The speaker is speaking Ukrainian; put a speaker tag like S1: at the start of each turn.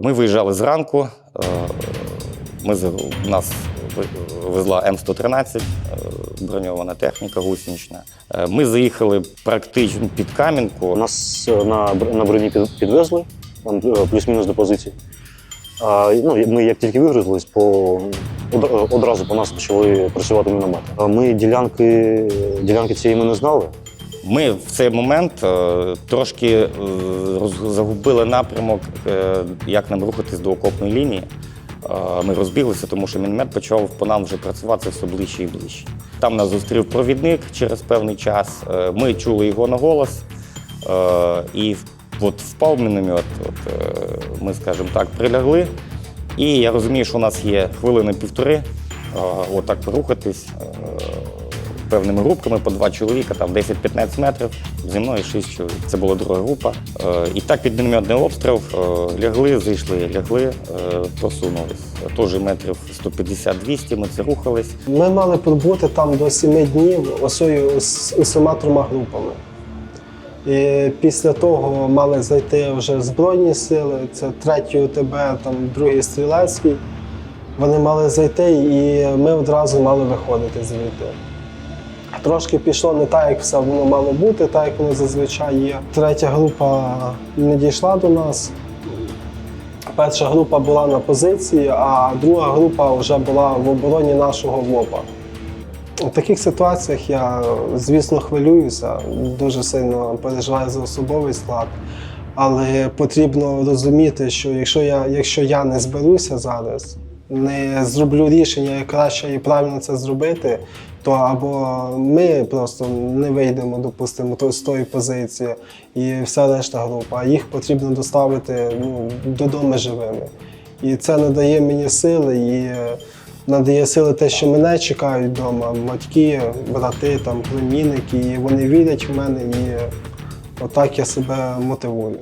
S1: Ми виїжджали зранку. е, Ми, нас везла М113, е, броньована техніка гусенична. Е, Ми заїхали практично під Кам'янку.
S2: Нас на, на броні підвезли, плюс-мінус до позиції. А, ну, ми як тільки вигрузились, по, одразу по нас почали працювати міномети. Ми ділянки, ділянки цієї ми не знали.
S1: Ми в цей момент е, трошки е, загубили напрямок, е, як нам рухатись до окопної лінії. Ми розбіглися, тому що міномет почав по нам вже працювати все ближче і ближче. Там нас зустрів провідник через певний час. Ми чули його на голос. І от впав міномет. От, ми, скажімо так, прилягли. І я розумію, що у нас є хвилини півтори, е, отак порухатись певними групками по два чоловіка, там 10-15 метрів, зі мною 6 чоловік. Це була друга група. Е, І так під мінометний обстріл е, лягли, зайшли, лягли, е, просунулись. Теж метрів 150-200 ми це рухались.
S3: Ми мали пробути там до 7 днів осою з усіма трьома групами. І після того мали зайти вже Збройні сили, це третій УТБ, там другий стрілецький. Вони мали зайти, і ми одразу мали виходити звідти. Трошки пішло не так, як все воно мало бути, так як воно зазвичай є. Третя група не дійшла до нас. Перша група була на позиції, а друга група вже була в обороні нашого ВОПа. У таких ситуаціях я, звісно, хвилююся, дуже сильно переживаю за особовий склад. Але потрібно розуміти, що якщо я, якщо я не зберуся зараз, не зроблю рішення, як краще і правильно це зробити, то або ми просто не вийдемо, допустимо, з тої позиції, і вся решта група, а їх потрібно доставити ну, додому живими. І це надає мені сили і е, надає сили те, що мене чекають вдома, батьки, брати, там, племінники, і вони вірять в мене, і отак я себе мотивую.